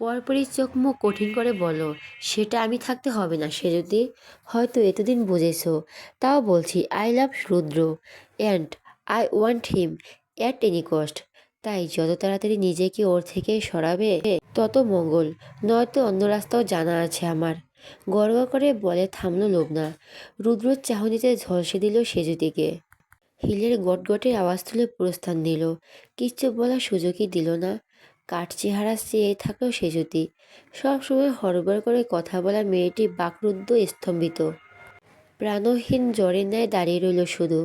পরপরই চোখ মুখ কঠিন করে বলো সেটা আমি থাকতে হবে না সে যদি হয়তো এতদিন বুঝেছ। তাও বলছি I love Rudra. And I want him at any cost তাই যত তাড়াতাড়ি নিজেকে ওর থেকে সরাবে, তত মঙ্গল। নয়তো অন্য রাস্তাও জানা আছে আমার। গর্ব করে বলে থামলো লোবনা রুদ্রর চাহনিতে ঝলসে দিল সেজুতিকে। হিলের গটগটে আওয়াজ তুলে প্রস্থান দিল। কিচ্ছু বলার সুযোগই দিল না। কাঠ চেহারা চেয়ে থাকল সেজুতি সবসময় হড়বড় করে কথা বলা মেয়েটি বাকরুদ্ধ, স্তম্ভিত। প্রাণহীন জ্বরের ন্যায় দাঁড়িয়ে রইল শুধু।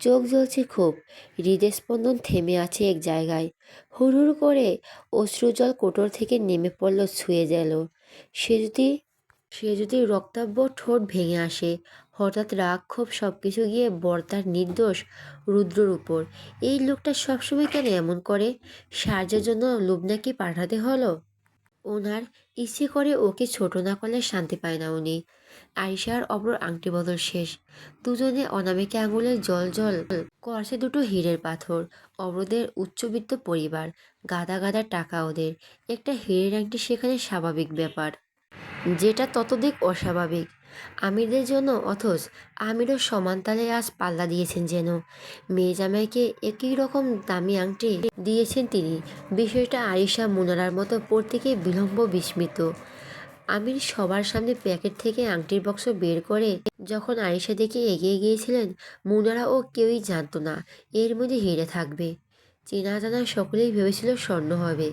চোখ জ্বলছে খুব। হৃদস্পন্দন থেমে আছে এক জায়গায়। হুড়হুড় করে অশ্রুজল কোটর থেকে নেমে পড়ল, ছুঁয়ে গেল। সে যদি সে যদি রক্তাব্য ঠোঁট ভেঙে আসে, হঠাৎ রাগ, ক্ষোভ সব কিছু গিয়ে বর্তার নির্দোষ রুদ্রর উপর। এই লোকটা সবসময় কেন এমন করে? সাহায্যের জন্য লুবনাকে পাঠাতে হলো। ওনার ইচ্ছে করে ওকে ছোট না করলে শান্তি পায় না উনি। আরিশার অপর আংটি বদল শেষ। দুজনে অনামিকা আঙুলের জল জল করছে দুটো হীরের পাথর। অবরোধের উচ্চবিত্ত পরিবার, গাদা গাদা টাকা ওদের। একটা হীরের আংটি সেখানে স্বাভাবিক ব্যাপার। যেটা ততদিক অস্বাভাবিক। আমিরদের জন্য, অথচ আমিরও সমান তালে আজ পাল্লা দিয়েছেন যেন। মেয়ে জামাইকে একই রকম দামি আংটি দিয়েছেন তিনি। বিষয়টা আরিশা মুনারার মতো প্রত্যেকে বিলম্ব বিস্মিত। আমির সবার সামনে প্যাকেট থেকে আংটির বক্স বের করে যখন আরিশা দেখে এগিয়ে গিয়েছিলেন মুনারা ও কেউই জানতো না। এর মধ্যে হেরে থাকবে। চেনা জানা সকলেই ভেবেছিল স্বর্ণ হবে।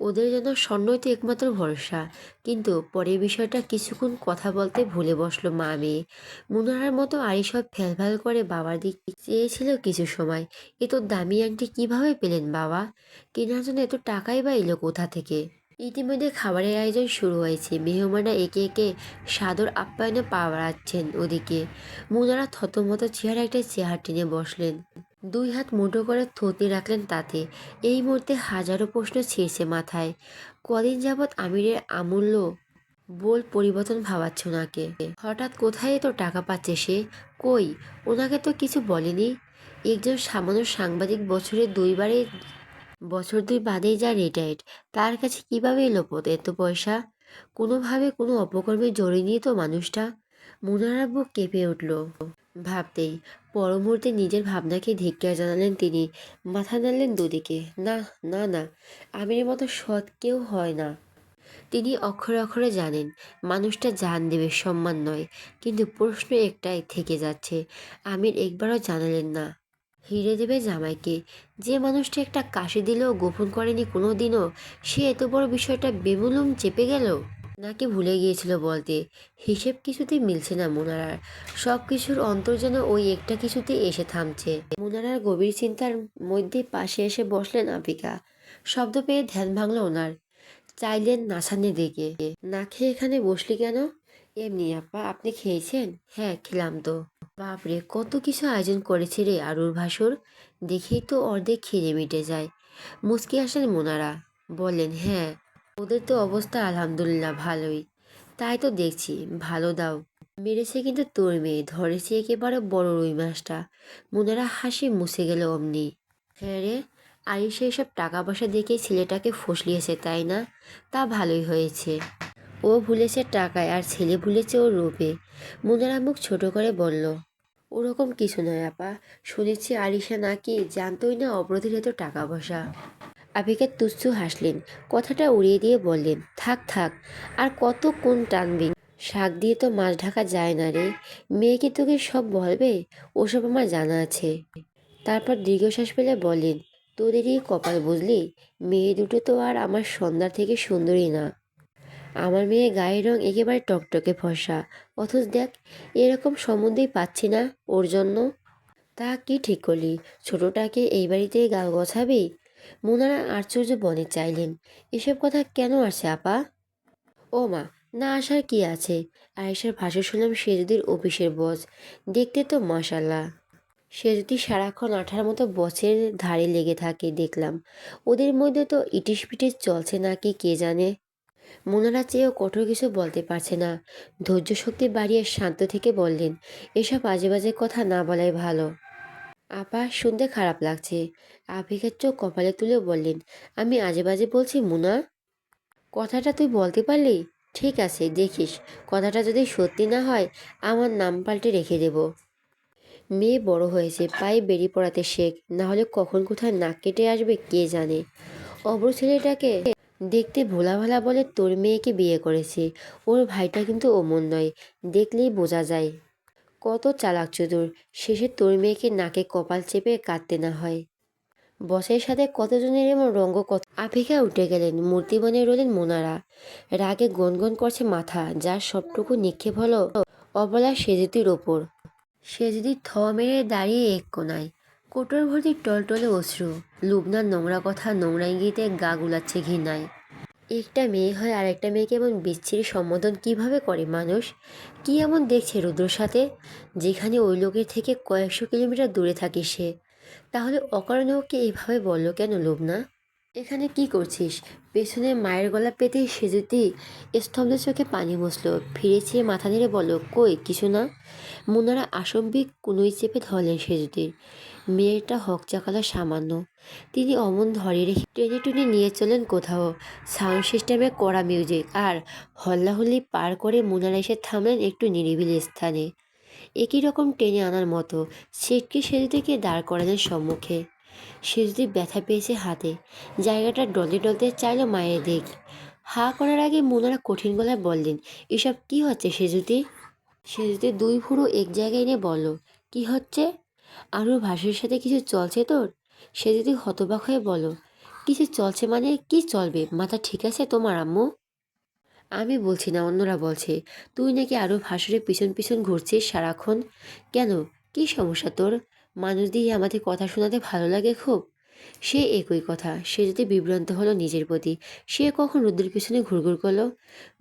ওদের যেন স্বর্ণই তো একমাত্র ভরসা। কিন্তু পরের বিষয়টা কিছুক্ষণ কথা বলতে ভুলে বসল মা মেয়ে। মুনারার মতো আরিসব ফ্যালফ্যাল করে বাবার দিক চেয়েছিল কিছু সময়। এ তো দামি আংটি কীভাবে পেলেন বাবা? কেনার জন্য এত টাকাই বা এলো কোথা থেকে? ইতিমধ্যে খাবারের আয়োজন শুরু হয়েছে। মেহমানরা একে একে সাদর আপ্যায়নে পা বাড়াচ্ছেন ওদিকে। মুনারা থতমত চেহারা একটা চেয়ার টেনে বসলেন। দুই হাত মুঠো করে থতি রাখলেন তাতে। এই মুহূর্তে হাজারো প্রশ্ন ছিঁড়ছে মাথায়। কদিন যাবৎ আমিরের আমূল্য বল পরিবর্তন ভাবাচ্ছে ওনাকে। হঠাৎ কোথায় তো টাকা পাচ্ছে সে? কই? ওনাকে তো কিছু বলেনি। একজন সামান্য সাংবাদিক বছরে দুইবারে, বছর দুই বাদেই যা রিটায়ার্ড তার কাছে কীভাবে এলো পথ এত পয়সা? কোনোভাবে কোনো অপকর্মে জড়িয়ে নিয়ে তো মানুষটা? মুনারা বুক কেঁপে উঠল। ভাবতেই পর মুহূর্তে নিজের ভাবনাকে ধিক্কার জানালেন তিনি। মাথা নাড়লেন দুদিকে। না না না আমির মতো সৎ কেউ হয় না। তিনি অক্ষরে অক্ষরে জানেন, মানুষটা জান দেবে, সম্মান নয়। কিন্তু প্রশ্ন একটাই থেকে যাচ্ছে, আমির একবারও জানালেন না। হিরে দেবে জামাইকে। যে মানুষটা একটা কাশি দিলেও গোপন করেনি কোনো দিনও সে এত বড় বিষয়টা বেমুলুম চেপে গেল? নাকি ভুলে গিয়েছিল বলতে? হিসেব কিছুতেই মিলছে না মোনারার। সব কিছুর অন্তর যেন ওই একটা কিছুতে এসে থামছে। মোনারার গভীর চিন্তার মধ্যে পাশে এসে বসলেন আপিকা শব্দ পেয়ে ধ্যান ভাঙল ওনার। চাইলেন নাসানের দিকে। না খেয়ে এখানে বসলি কেন? এমনি, আপা, আপনি খেয়েছেন? হ্যাঁ খেলাম তো। বাপরে কত কিছু আয়োজন করেছে রে আরুর ভাসুর। দেখেই তো অর্ধেক খিদে মিটে যায়। মুচকি আসেন মোনারা। বলেন হ্যাঁ ওদের তো অবস্থা আলহামদুলিল্লাহ ভালোই। তাই তো দেখছি, ভালো দাও। মেরেছে কিন্তু তোর মেয়ে, ধরেছে একেবারে বড় রুই মাছটা। মোনারা হাসি মুছে গেল অমনি। হ্যাঁ রে আরিসা এসব টাকা পয়সা দেখে ছেলেটাকে ফসলিয়েছে, তাই না? তা ভালোই হয়েছে। ও ভুলেছে টাকায়, আর ছেলে ভুলেছে ওর রূপে। মুনারা মুখ ছোট করে বলল, ওরকম কিছু নয় আপা। শুনেছি আরিসা নাকি জানতোই না অপরাধীর এত টাকা পয়সা আবিকা তুচ্ছ হাসলেন। কথাটা উড়িয়ে দিয়ে বললেন, থাক থাক, আর কত কোন টানবি শাক দিয়ে তো মাছ ঢাকা যায় না রে। মেয়ে কি তোকে সব বলবে? ওসব আমার জানা আছে। তারপর দীর্ঘশ্বাস ফেলে বলেন তোদেরই কপাল বুঝলি? মেয়ে দুটো তো আর আমার সন্ধ্যার থেকে সুন্দরী না। আমার মেয়ে গায়ের রং একেবারে টকটকে ফর্সা। অথচ দেখ, এরকম সম্বন্ধেই পাচ্ছি না ওর জন্য। তা কি ঠিক করলি? ছোটটাকে এই বাড়িতে গাল গছাবি? মোনারা আশ্চর্য বনে চাইলেন। এসব কথা কেন আসে, আপা? ও মা, না আসার কি আছে? আয়েশার ভাষা শুনলাম সেজুদির অফিসের বস। দেখতে তো মশাল্লাহ সে যদি সারাক্ষণ আঠার মতো বছরের ধারে লেগে থাকে, দেখলাম। ওদের মধ্যে তো ইটিস পিটিস চলছে নাকি কে জানে? মোনারা চেয়েও কঠোর কিছু বলতে পারছে না। ধৈর্য শক্তি বাড়িয়ে শান্ত থেকে বললেন, এসব বাজে বাজে কথা না বলাই ভালো। আপা শুনতে খারাপ লাগছে। আফিকার চোখ কপালে তুলে বললেন, আমি আজে বাজে বলছি, মুনা। কথাটা তুই বলতে পারলি? ঠিক আছে, দেখিস। কথাটা যদি সত্যি না হয়, আমার নাম পাল্টে রেখে দেব। মেয়ে বড় হয়েছে, পায়ে বেরিয়ে পড়াতে শেখ। না হলে কখন কোথায় নাক কেটে আসবে, কে জানে? অব্র ছেলেটাকে দেখতে ভোলা ভালা বলে তোর মেয়েকে বিয়ে করেছে। ওর ভাইটা কিন্তু অমন নয়। দেখলেই বোঝা যায়। কত চালাক চতুর শেষে তোর মেয়েকে নাকে কপাল চেপে কাঁদতে না হয়। বসের সাথে কতজনের এমন রঙ্গ কত আফিকা উঠে গেলেন মূর্তি বনে রইলেন মোনারা। রাগে গনগন করছে মাথা, যার সবটুকু নিক্ষেপ হলো অবলা সেজুতির ওপর। সে যদি থ মেরে দাঁড়িয়ে এক কোনায়। কোটর ভর্তি টলটলে অশ্রু। লুবনার নোংরা কথা নোংরা ইঙ্গিতে গা গুলাচ্ছে ঘৃণায়। একটা মেয়ে হয় আর একটা মেয়েকে এমন বিচ্ছিরি সম্বোধন কীভাবে করে মানুষ? কি এমন দেখছে রুদ্রর সাথে? যেখানে ওই লোকের থেকে কয়েকশো কিলোমিটার দূরে থাকে সে। তাহলে অকারণে ওকে এভাবে বলল কেন লোবনা এখানে কি করছিস? পেছনে মায়ের গলা পেতে সেজুতি স্তব্ধ চোখে পানি বসল ফিরে চেয়ে মাথা নেড়ে বলল, কই, কিছু না। মুনারা আসম্বিক কুনুই চেপে ধরলেন সেজুতির। মেয়েটা হক চাকালো সামান্য। তিনি অমন ধরে রেখে টেনে টুনে নিয়ে চলেন কোথাও। সাউন্ড সিস্টেমে কড়া মিউজিক আর হল্লাহল্লি পার করে মুনারা এসে থামলেন একটু নিরিবিলি স্থানে। একই রকম টেনে আনার মতো। সেটকে সেজুতিকে দাঁড় করালেন সম্মুখে। সেজুতি ব্যথা পেয়েছে হাতে। জায়গাটা ডলতে ডলতে চাইল মায়ের দিক। হা করার আগে মুনারা কঠিন গলায় বললেন, এসব কি হচ্ছে সেজুতি? সেজুতি দুই ভুরু এক জায়গায় এনে বলল, কি হচ্ছে? আরও ভাসির সাথে কিছু চলছে তোর? সে যদি হতবাক হয়ে বলো কিছু চলছে মানে কি চলবে? মাথা ঠিক আছে তোমার, আম্মু? আমি বলছি না, অন্যরা বলছে। তুই নাকি আরও ভাসুরের পিছন পিছন ঘুরছিস সারাক্ষণ? কেন? কি সমস্যা তোর? মানুষ দিয়ে আমাদের কথা শোনাতে ভালো লাগে খুব। সে একই কথা, সে যদি বিভ্রান্ত হলো নিজের প্রতি, সে কখন রুদ্রের পিছনে ঘুরঘুর করল?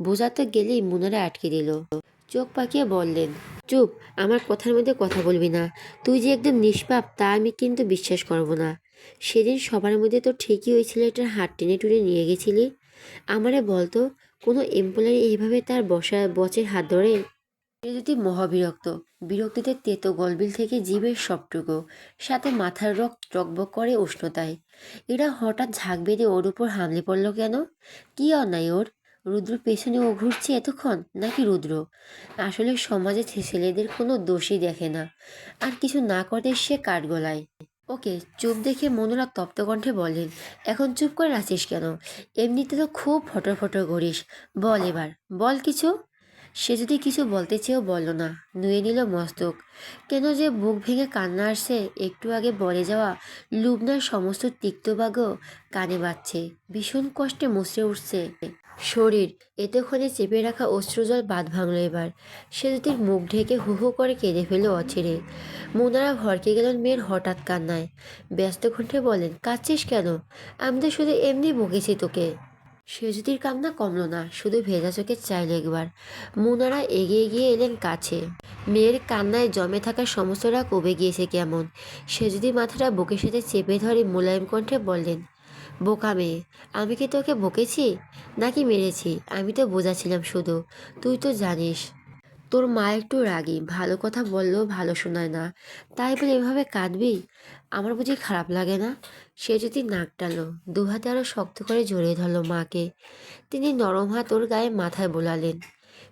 বোঝাতে গেলেই মুনারা আটকে দিল। চোখ পাকিয়ে বললেন, চুপ, আমার কথার মধ্যে কথা বলবি না। তুই যে একদম নিষ্পাপ, তা আমি কিন্তু বিশ্বাস করব না। সেদিন সবার মধ্যে তো ঠিকই ওই ছেলেটার হাত টেনে টুনে নিয়ে গেছিলি। আমারে বলতো, কোনো এমপ্লয়ি এইভাবে তার বসা বচের হাত ধরে যদি মহাবিরক্ত। বিরক্তিতে তেতো গলবিল থেকে জীবের সবটুকু। সাথে মাথার রক টকবক করে উষ্ণতায়। এরা হঠাৎ ঝাঁক বেঁধে ওর উপর হামলে পড়ল কেন? কি অন্যায় ওর? রুদ্র পেছনে ও ঘুরছে এতক্ষণ? নাকি রুদ্র? আসলে সমাজে ছেলেদের কোনো দোষই দেখে না। আর কিছু না করতে সে কাঠগোলায় ওকে, চুপ দেখে মনোরা তপ্ত কণ্ঠে বলেন এখন চুপ করে আছিস কেন? এমনিতে তো খুব ফটর ফটর করিস। বল এবার। বল কিছু? সে যদি কিছু বলতে চেয়েও বলল না, নুয়ে নিল মস্তক। কেন যে বুক ভেঙে কান্না আসছে, একটু আগে বলে যাওয়া লুবনার সমস্ত তিক্তবাগ কানে বাজছে। ভীষণ কষ্টে মুচড়ে উঠছে। শরীর, এতক্ষণে চেপে রাখা অশ্রুজল বাদ ভাঙল এবার। সে যদি মুখ ঢেকে হু হু করে কেঁদে ফেলল অচিরে। মোনারা ভরকে গেলেন মেয়ের হঠাৎ কান্নায়। ব্যস্ত কণ্ঠে বলেন, কাঁদছিস কেন? আমি তো শুধু এমনি বকেছি তোকে। সেজুতির কান্না কমলো না, শুধু ভেজা চোখে চাইল একবার। মুনারা এগিয়ে গিয়ে এলেন কাছে। মেয়ের কান্নায় জমে থাকা সমস্তটা কবে গিয়েছে কেমন। সেজুতি মাথাটা বুকের সাথে চেপে ধরে মোলায়েম কণ্ঠে বললেন, বোকা মেয়ে, আমি কি তোকে বকেছি? নাকি মেরেছি? আমি তো বোঝাছিলাম শুধু। তুই তো জানিস, তোর মা একটু রাগী, ভালো কথা বললেও ভালো শোনায় না। তাই বলে এভাবে কাঁদবি? আমার বুঝি খারাপ লাগে না? সে যদি নাক টালো দু হাতে আরও শক্ত করে জড়িয়ে ধরল মাকে। তিনি নরম হাত ওর গায়ে মাথায় বোলালেন।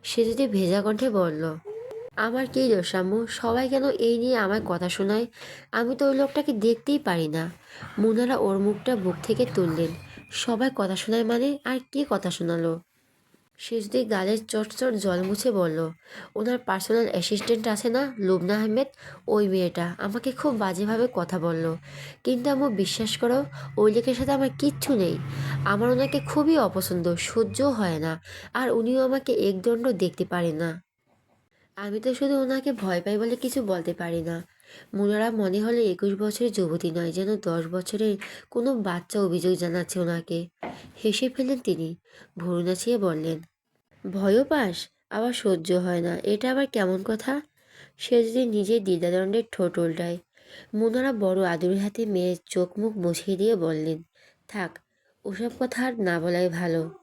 সে যদি ভেজা কণ্ঠে বলল, আমার কী দোষ সবাই কেন এই নিয়ে আমায় কথা শোনায়? আমি তো ওই লোকটাকে দেখতেই পারি না। মুনারা ওর মুখটা বুক থেকে তুললেন। সবাই কথা শোনায় মানে আর কে কথা শোনালো? সে যদি গালের চট চট জল মুছে বলল, ওনার পার্সোনাল অ্যাসিস্ট্যান্ট আছে না, লুবনা আহমেদ? ওই মেয়েটা আমাকে খুব বাজেভাবে কথা বলল। কিন্তু আমার বিশ্বাস করো, ওই লোকের সাথে আমার কিচ্ছু নেই। আমার ওনাকে খুবই অপছন্দ, সহ্যও হয় না, আর উনিও আমাকে একদণ্ড দেখতে পারে না। আমি তো শুধু ওনাকে ভয় পাই বলে কিছু বলতে পারি না। মুনারা মনে হলে একুশ বছরের যুবতী নয় যেন দশ বছরের কোনো বাচ্চা অভিযোগ জানাচ্ছে ওনাকে। হেসে ফেলেন তিনি। ভরু নাচিয়ে বললেন, ভয়ও পাস, আবার সহ্য হয় না। এটা আবার কেমন কথা? সে যদি নিজের দ্বিধাদণ্ডের ঠোঁট উল্টায়। মুনারা বড় আদুর হাতে মেয়ের চোখ মুখ মুছিয়ে দিয়ে বললেন, থাক, ওসব কথা আর না বলাই ভালো।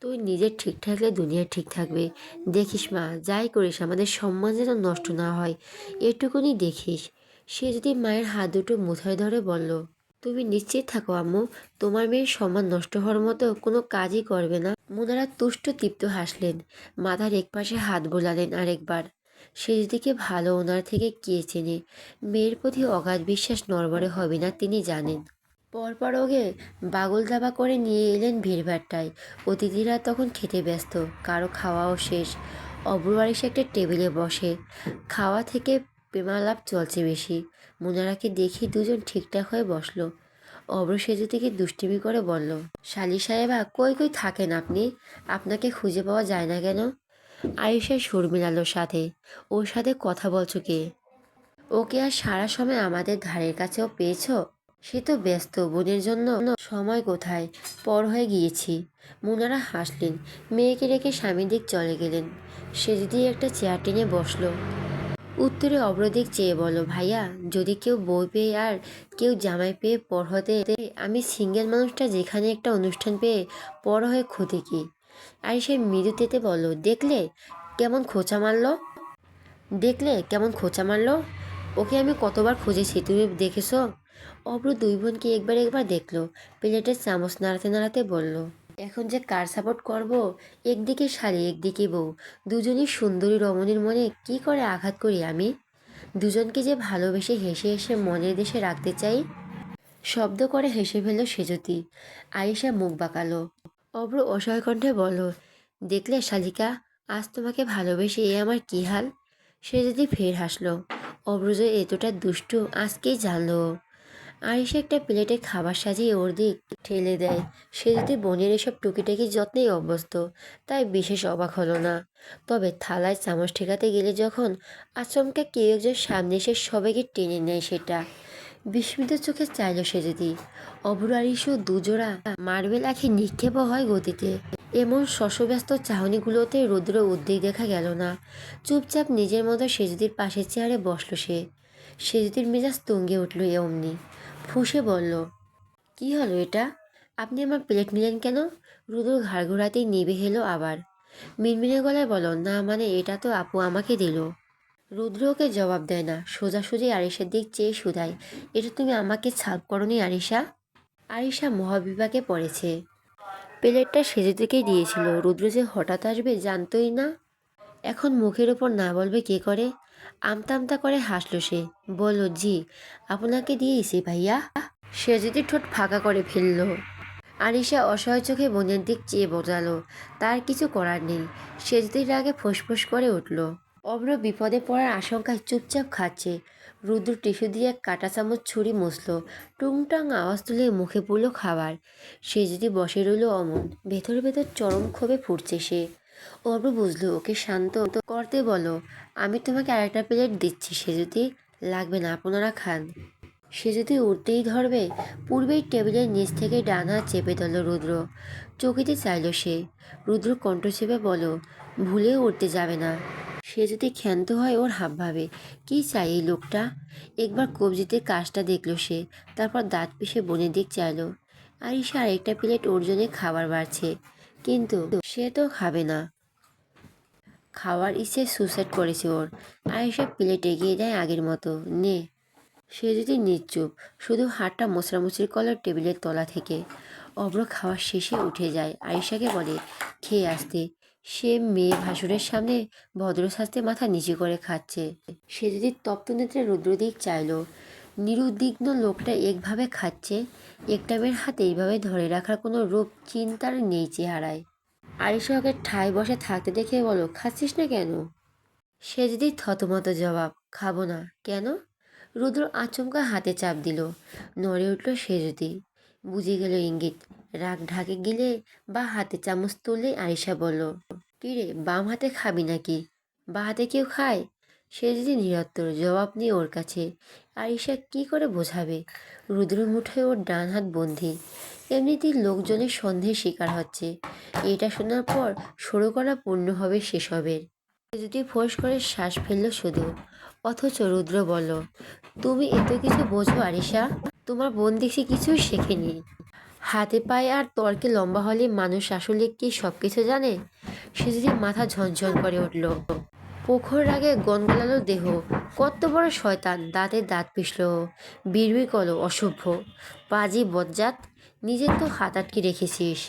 তুই নিজের ঠিক থাকলে দুনিয়া ঠিক থাকবে। দেখিস মা, যাই করিস, আমাদের সম্মান যেন নষ্ট না হয়। এটুকুনি দেখিস। সে যদি মায়ের হাত দুটো মুথায় ধরে বলল, তুমি নিশ্চিত থাকো আম্মু, তোমার মেয়ের সম্মান নষ্ট হওয়ার মতো কোনো কাজই করবে না। মুনারা তুষ্ট তৃপ্ত হাসলেন। মাথার এক পাশে হাত বোলালেন আরেকবার। সেদিকে ভালো ওনার থেকে কে চেনে? মেয়ের প্রতি অগাধ বিশ্বাস নড়বড়ে হবে না, তিনি জানেন। পরপর ওকে বাগল দাবা করে নিয়ে এলেন ভিড়ভাট্টায় অতিথিরা তখন খেতে ব্যস্ত, কারও খাওয়াও শেষ। অব্রুয়ার এসে একটা টেবিলে বসে। খাওয়া থেকে প্রেমালাপ চলছে বেশি। মুনারাকে দেখি দুজন ঠিকঠাক হয়ে বসল। অব্র সেজুতিকে দুষ্টিমি করে বলল, শালি সাহেবা, কই কই থাকেন আপনি? আপনাকে খুঁজে পাওয়া যায় না কেন? আয়েশা সুর মিলালো সাথে, ওর সাথে কথা বলছো কে? ওকে আর সারা সময় আমাদের ধারের কাছেও পেয়েছ? সে তো ব্যস্ত, বোনের জন্য সময় কোথায়? পর হয়ে গিয়েছি। মুনারা হাসলেন। মেয়েকে রেখে স্বামীর দিক চলে গেলেন। সে যদি একটা চেয়ার টেনে বসল। উত্তরে অব্রদিক চেয়ে বলো ভাইয়া, যদি কেউ বই পেয়ে আর কেউ জামাই পেয়ে পর হতে আমি সিঙ্গেল মানুষটা যেখানে একটা অনুষ্ঠান পেয়ে পর হয়ে ক্ষতি কি? আর সে মৃদু তেতে বলো দেখলে কেমন খোঁচা মারলো? দেখলে কেমন খোঁচা মারলো? ওকে আমি কতবার খুঁজেছি, তুমি দেখেছ? অব্র দুই বোনকে একবার একবার দেখল। প্লেটের চামচ নাড়াতে নাড়াতে বলল, এখন যে কার সাপোর্ট করব? একদিকে শালি, একদিকে বউ। দুজনই সুন্দরী রমণীর মনে কি করে আঘাত করি আমি? দুজনকে যে ভালোবেসে হেসে হেসে মনের দেশে রাখতে চাই? শব্দ করে হেসে ফেলল সেজতি। আয়েশা মুখ বাঁকালো। অব্র অসহায় কণ্ঠে বলল, দেখলে শালিকা, আজ তোমাকে ভালোবেসে এ আমার কি হাল? সে যদি ফের হাসলো। অব্র যে এতটা দুষ্টু, আজকেই জানলো। আয়েশা একটা প্লেটে খাবার সাজিয়ে ওর দিক ঠেলে দেয়। সে যদি বোনের এসব টুকিটাকি যত্নেই অভ্যস্ত, তাই বিশেষ অবাক হলো না। তবে থালায় চামচ ঠেকাতে গেলে যখন আচমকা কেউ একজন সামনে এসে সবাইকে টেনে নেয় সেটা, বিস্মিত চোখে চাইল সে যদি। অভ্র ইস্যু দুজোড়া মার্বেল আঁখি নিক্ষেপও হয় গতিতে। এমন শশব্যস্ত চাহনিগুলোতে রুদ্র উদ্বেগ দেখা গেল না। চুপচাপ নিজের মতো সেজুদির পাশের চেয়ারে বসল সে। সেজুদির মেজাজ তঙ্গে উঠল এ অমনি। ফুঁসে বলল, কি হলো এটা? আপনি আমার প্লেট নিলেন কেন? রুদ্র ঘাড় ঘোরাতেই নেবে হেলো আবার। মিনমিনে গলায় বলো না মানে এটা তো আপু আমাকে দিল। রুদ্র ওকে জবাব দেয় না, সোজাসুজি আরিশার দিক চেয়ে শুধায়, এটা তুমি আমাকে ছাপ করনি আরিশা? আরিশা মহাবিভাগে পড়েছে। প্লেটটা সেজে থেকেই দিয়েছিল। রুদ্র যে হঠাৎ আসবে জানতই না। এখন মুখের ওপর না বলবে কে করে? আমতা আমতা করে হাসলো সে। বলল, জি, আপনাকে দিয়েছি ভাইয়া। সে যদি ঠোঁট ফাঁকা করে ফেলল। আরিশা অসহায় চোখে বোনের দিক চেয়ে বোঝালো, তার কিছু করার নেই। সে যদি রাগে ফোঁস করে উঠল। অব্র বিপদে পড়ার আশঙ্কায় চুপচাপ খাচ্ছে। রুদ্র টিস্যু দিয়ে কাটা চামচ ছুরি মুছল। টুংটাং আওয়াজ তুলে মুখে পড়ল খাবার। সে যদি বসে রইল অমন, ভেতর ভেতর চরম ক্ষোভে ফুটছে সে। অব্র বুঝলো, ওকে শান্ত করতে বলো। আমি তোমাকে আরেকটা প্লেট দিচ্ছি, সে যদি লাগবে না, আপনারা খান। সে যদি উঠতেই ধরবে, পূর্বেই টেবিলের নিচ থেকে ডান চেপে ধরল রুদ্র। চকিতে চাইল সে। রুদ্র কণ্ঠ চেপে বলো ভুলেও উঠতে যাবে না। সে যদি ক্ষান্ত হয়, ওর হাব ভাবে। কী চাই এই লোকটা? একবার কবজিতে কাজটা দেখল সে, তারপর দাঁত পিষে বনের দিক চাইলো। আর ঈশা আরেকটা প্লেট ওর জন্য খাবার বাড়ছে, কিন্তু সে তো খাবে না। খাওয়ার ইচ্ছে সুসাইড করেছে ওর। আয়েশা প্লেট এগিয়ে দেয় আগের মতো। নে। সে যদি নিশ্চুপ শুধু হাতটা মোচড়ামুচড়ি কলার টেবিলের তলা থেকে অব্র খাওয়ার শেষে উঠে যায়। আয়েশাকে বলে, খেয়ে আসতে। সে মেয়ে ভাসুরের সামনে ভদ্র মাথা নিচু করে খাচ্ছে। সে যদি তপ্ত নেত্রে রুদ্রদিক চাইল, নিরুদ্বিগ্ন লোকটা একভাবে খাচ্ছে একটা মেয়ের হাতে এইভাবে ধরে রাখার কোনো রূপ চিন্তার নেই চেহারায়। আরিশা ওকে ঠায় বসে থাকতে দেখে বলো খাচ্ছিস না কেন? সে যদি থতমত জবাব, খাব না। কেন? রুদ্র আচমকা হাতে চাপ দিল। নড়ে উঠল সে যদি। বুঝে গেল ইঙ্গিত। রাগ ঢাকে গেলে বা হাতে চামচ তুললে আরিশা বলল কিরে বাম হাতে খাবি নাকি? বা হাতে কেউ খায়? সে যদি নিরত্তর জবাব নিয়ে ওর কাছে, আরিশা কি করে বোঝাবে? রুদ্র মুঠোয় ওর ডান হাত বন্দি। এমনিতেই লোকজনের সন্দেহের শিকার হচ্ছে। এটা শোনার পর সরু করা পূর্ণ হবে সেসবের। যদি ফোঁস করে শ্বাস ফেলল শুধু। অথচ রুদ্র বলল, তুমি এত কিছু বোঝো আরিশা? তোমার বোন দেখছি কিছুই শেখেনি। হাতে পায়ে আর তর্কে লম্বা হলে মানুষ আসলে কি সব কিছু জানে? সে যদি মাথা ঝনঝন করে উঠল। পোখর আগে গনগলালো দেহ। কত বড় শয়তান, দাঁতে দাঁত পিষল। বিড়বিড় করল, অসভ্য। পাজি বজ্জাত নিজের তো হাত আটকে রেখেছিস।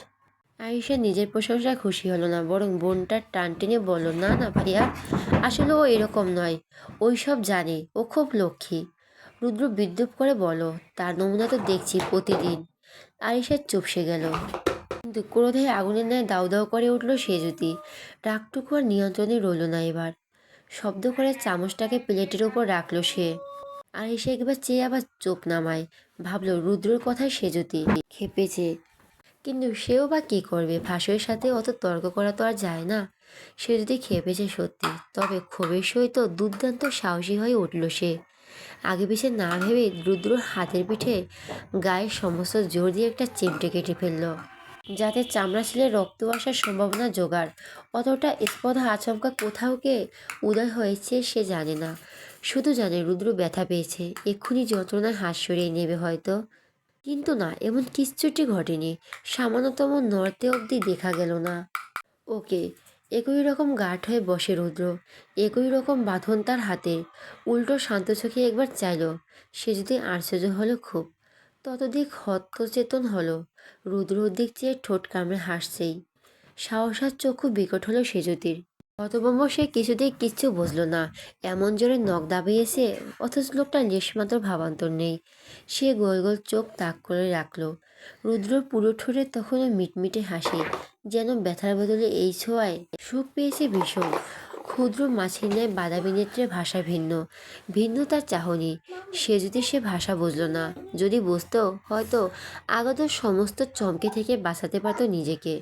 আয়েশা নিজের প্রশংসায় খুশি হলো না, বরং বোনটার টান টেনে বলল, না না ভাইয়া, আসলে ও এরকম নয়, ওই সব জানে, ও খুব লক্ষ্মী। রুদ্র বিদ্রুপ করে বলো তার নমুনা তো দেখছি প্রতিদিন। আয়েশা চুপসে গেল। কিন্তু ক্রোধে আগুনের ন্যায় দাউ দাউ করে উঠল সে যদি রাগটুকু আর নিয়ন্ত্রণে রইল না এবার। শব্দ করে চামচটাকে প্লেটের ওপর রাখল সে। আর এসে একবার চেয়ে আবার চোখ নামায়। ভাবলো রুদ্রর কথায় সে যদি খেপেছে কিন্তু সেও বা কী করবে? ভাসুরের সাথে অত তর্ক করা তো আর যায় না। সে যদি খেপেছে সত্যি, তবে ক্ষোভের সহিত দুর্দান্ত সাহসী হয়ে উঠল সে। আগে পিছে না ভেবে রুদ্রর হাতের পিঠে গায়ের সমস্ত জোর দিয়ে একটা চিমটে কেটে ফেলল, যাতে চামড়া ছিলে রক্ত আসার সম্ভাবনা জোগাড়। অতটা স্পর্ধা আচমকা কোথাও কে উদয় হয়েছে সে জানে না। শুধু জানে রুদ্র ব্যথা পেয়েছে, এক্ষুনি যন্ত্রণার হাত সরিয়ে নেবে হয়তো। কিন্তু না, এমন কিচ্ছুটি ঘটেনি। সামান্যতম নর্তে অবধি দেখা গেল না। ওকে, একই রকম গাঢ় হয়ে বসে রুদ্র। একই রকম বাঁধন তার হাতে। উল্টো শান্ত চোখে একবার চাইল, সে যদি আশ্চর্য হলো খুব। ততদিক হতচেতন হলো। রুদ্র দিক চেয়ে ঠোঁট কামড়ে হাসছেই। সাহসার চক্ষু বিকট হলো সেজুতির। হতভম্ব সে কিছুতেই কিচ্ছু বুঝলো না। এমন জোরে নখ দাবিয়েছে, অথচ লোকটা লেশমাত্র ভাবান্তর নেই। সে গোল গোল চোখ তাক করে রাখল। রুদ্রর পুরো ঠোঁটে তখনও মিটমিটে হাসি, যেন ব্যথার বদলে এই ছোঁয়ায় সুখ পেয়েছে ভীষণ। ক্ষুদ্র মাছের ন্যায় বাদামি নেত্রে ভাষা ভিন্ন ভিন্ন তার চাহনি। সে যদি সে ভাষা বুঝলো না, যদি বুঝতো, হয়তো আগত সমস্ত চমকে থেকে বাঁচাতে পারতো নিজেকে।